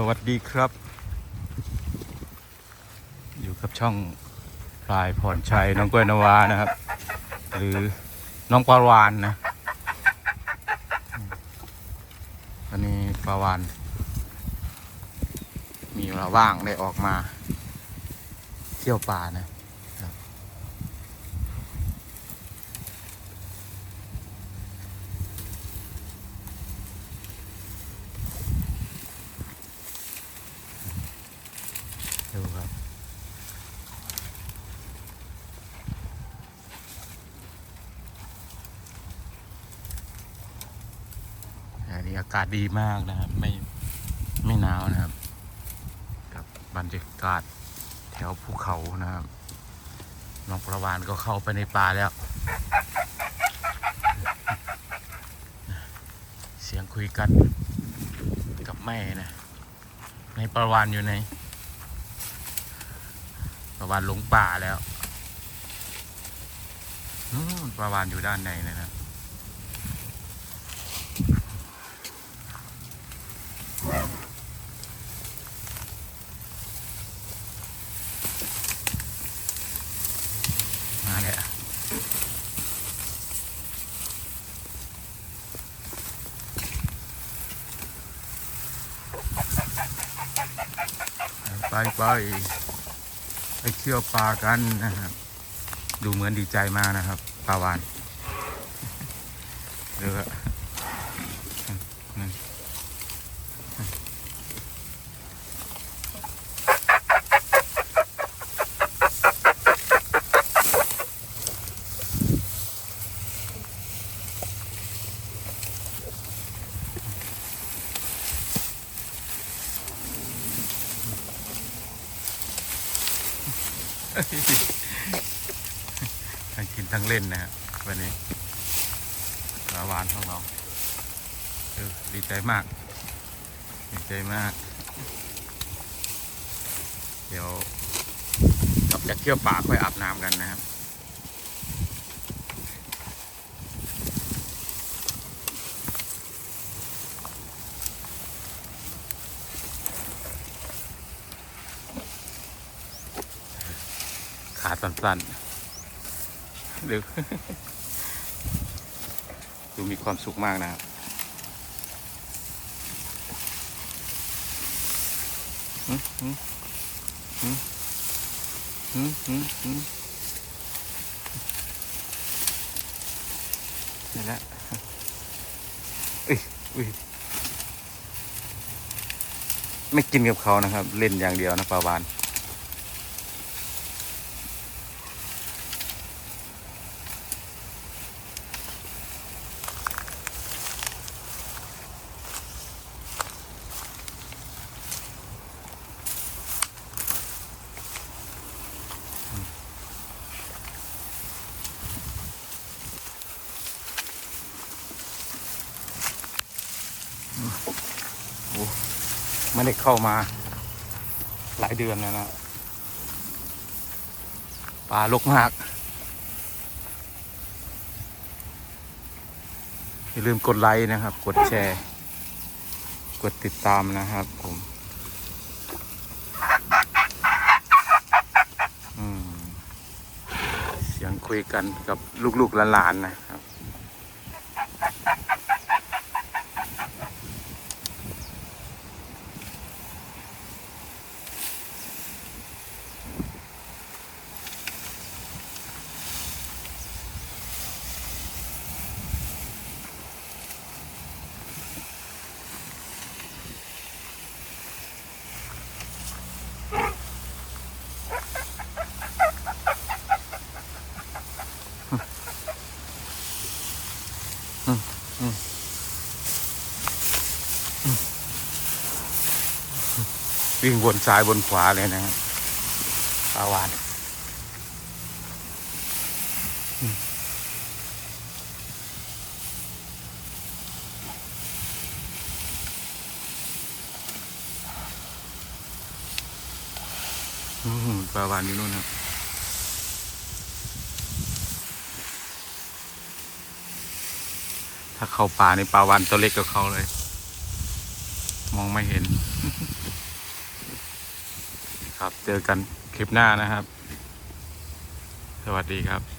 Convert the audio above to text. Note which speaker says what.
Speaker 1: สวัสดีครับ อยู่กับช่องพลายผ่อนชัยน้องกล้วยนวานะครับ หรือน้องปลาวานนะตอนนี้ปลาวาน มีเวลาว่างได้ออกมา เที่ยวป่านะครับ ดูครับอั นี้อากาศดีมากนะครับ ไม่ไม่หนาวนะครับ กับบรรยากาศแถวภูเขานะครับน้องประวานก็เข้าไปในป่าแล้ว เสียงคุยกันกับแม่นะในประวานอยู่ใน ประวานหลงป่าแล้วนู่นประวานอยู่ด้านในนะครับ มาแล้วไปไปไปเที่ยวปลากันนะครับ ดูเหมือนดีใจมากนะครับปลาวานเรือนั่น ทั้งกินทั้งเล่นนะครับวันนี้ปลาวานของเราดีใจมาก ดีใจมาก เดี๋ยวกลับจากเที่ยวป่าค่อยอาบน้ำกันนะครับ ขาสั้นๆหรือดูมีความสุขมากนะครับหืมหืมหืมหืมหืมหืมนี่แหละเอ้ยอุ้ยไม่กินกับเขานะครับ เล่นอย่างเดียวนะปลาวาน ไม่ได้เข้ามา หลายเดือนแล้วนะป่าลกมาก อย่าลืมกดไลค์นะครับ กดแชร์ กดติดตามนะครับผมอืมเสียงคุยกันกับลูกๆหลานๆนะครับ วิ่งวนซ้ายวนขวาเลยนะครับปลาวานปลาวานอยู่นู่นครับถ้าเข้าป่าในปลาวานตัวเล็กกับเขาเลย มองไม่เห็น ครับ เจอกันคลิปหน้านะครับ สวัสดีครับ